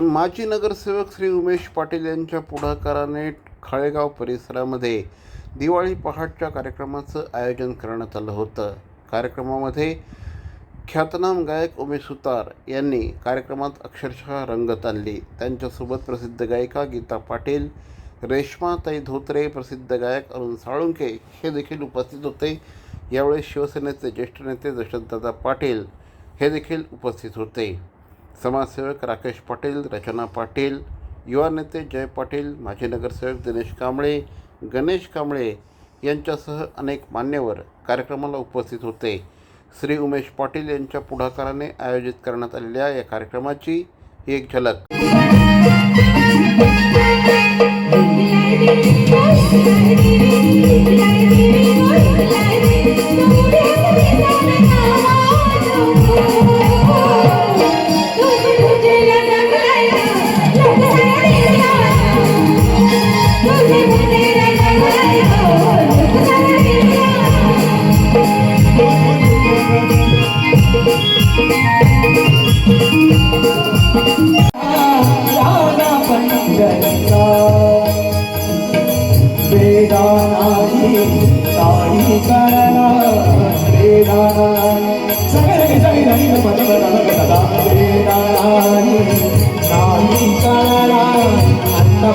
माजी नगरसेवक श्री उमेश पाटील यांच्या पुढाकाराने खळेगाव परिसरामध्ये दिवाळी पहाटच्या कार्यक्रमाचं आयोजन करण्यात आलं होतं. कार्यक्रमामध्ये ख्यातनाम गायक उमेश सुतार यांनी कार्यक्रमात अक्षरशः रंगत आणली त्यांच्यासोबत प्रसिद्ध गायिका गीता पाटील रेश्माताई धोत्रे प्रसिद्ध गायक अरुण साळुंके हे देखील उपस्थित होते. यावेळी शिवसेनेचे ज्येष्ठ नेते दशरथदादा पाटील हे देखील उपस्थित होते. समाजसेवक राकेश पाटील रचना पाटील युवा नेते जय पाटील माजी नगरसेवक दिनेश कांबळे गणेश कांबळे यांच्यासह अनेक मान्यवर कार्यक्रमाला उपस्थित होते. श्री उमेश पाटील यांच्या पुढाकाराने आयोजित करण्यात आलेल्या या कार्यक्रमाची ही एक झलक. वेदानाही काही कळला वेदाना सगळे सगळे नाही पद पदा काही अन्न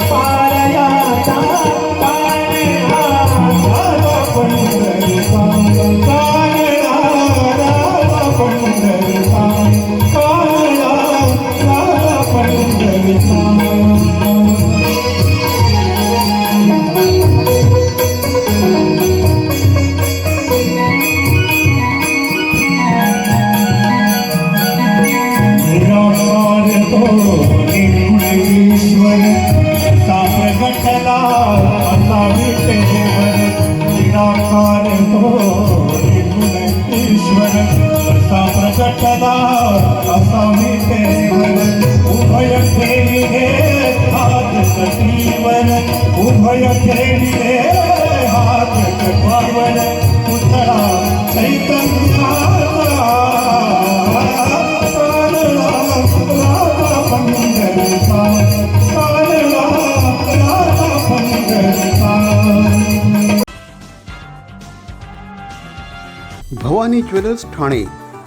प्रगटला असा उभय खेळी हात कटीवर उभय हात पुतळा भवानी ज्वेलर्स ठाणे.